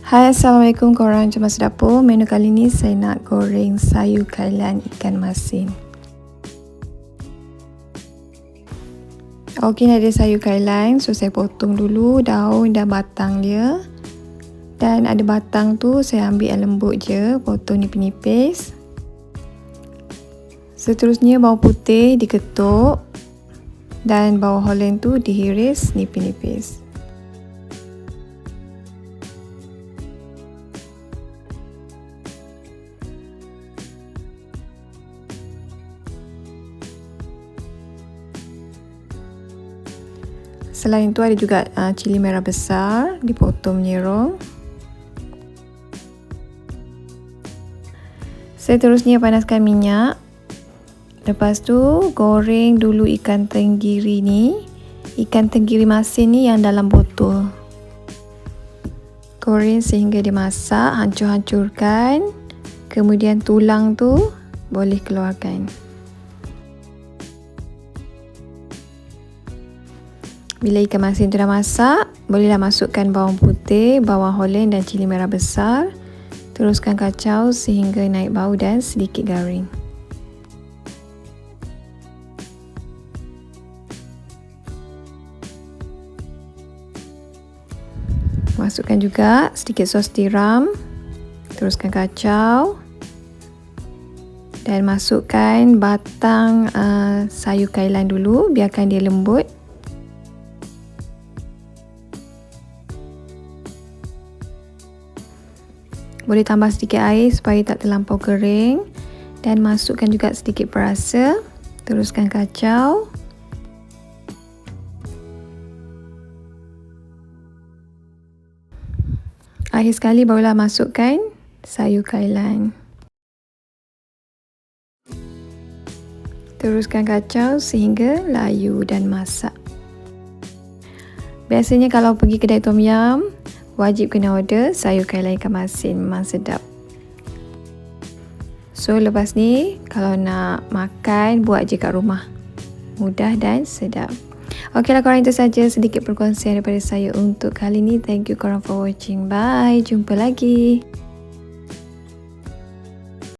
Hai Assalamualaikum korang. Cuma Sedapur Menu kali ni saya nak goreng sayur kailan ikan masin. Okey ni ada sayur kailan. So saya potong dulu daun dan batang dia. Dan ada batang tu saya ambil yang lembut je. Potong nipis-nipis. Seterusnya bawang putih diketuk. Dan bawang holland tu dihiris nipis-nipis Selain itu ada juga uh, cili merah besar dipotong menyerong. Seterusnya panaskan minyak. Lepas tu goreng dulu ikan tenggiri ni. Ikan tenggiri masin ni yang dalam botol. Goreng sehingga dia masak, hancur-hancurkan. Kemudian tulang tu boleh keluarkan. Bila ikan masin tu dah masak, bolehlah masukkan bawang putih, bawang holland dan cili merah besar. Teruskan kacau sehingga naik bau dan sedikit garing. Masukkan juga sedikit sos tiram. Teruskan kacau. Dan masukkan batang uh, sayur kailan dulu, biarkan dia lembut. Boleh tambah sedikit air supaya tak terlampau kering dan masukkan juga sedikit perasa. Teruskan kacau. Akhir sekali barulah masukkan sayur kailan. Teruskan kacau sehingga layu dan masak. Biasanya kalau pergi kedai tom yum, wajib kena order sayur kailan ikan masin memang sedap so lepas ni kalau nak makan buat je kat rumah mudah dan sedap Okeylah korang itu saja sedikit perkongsian daripada saya untuk kali ni. Thank you korang for watching. Bye. Jumpa lagi.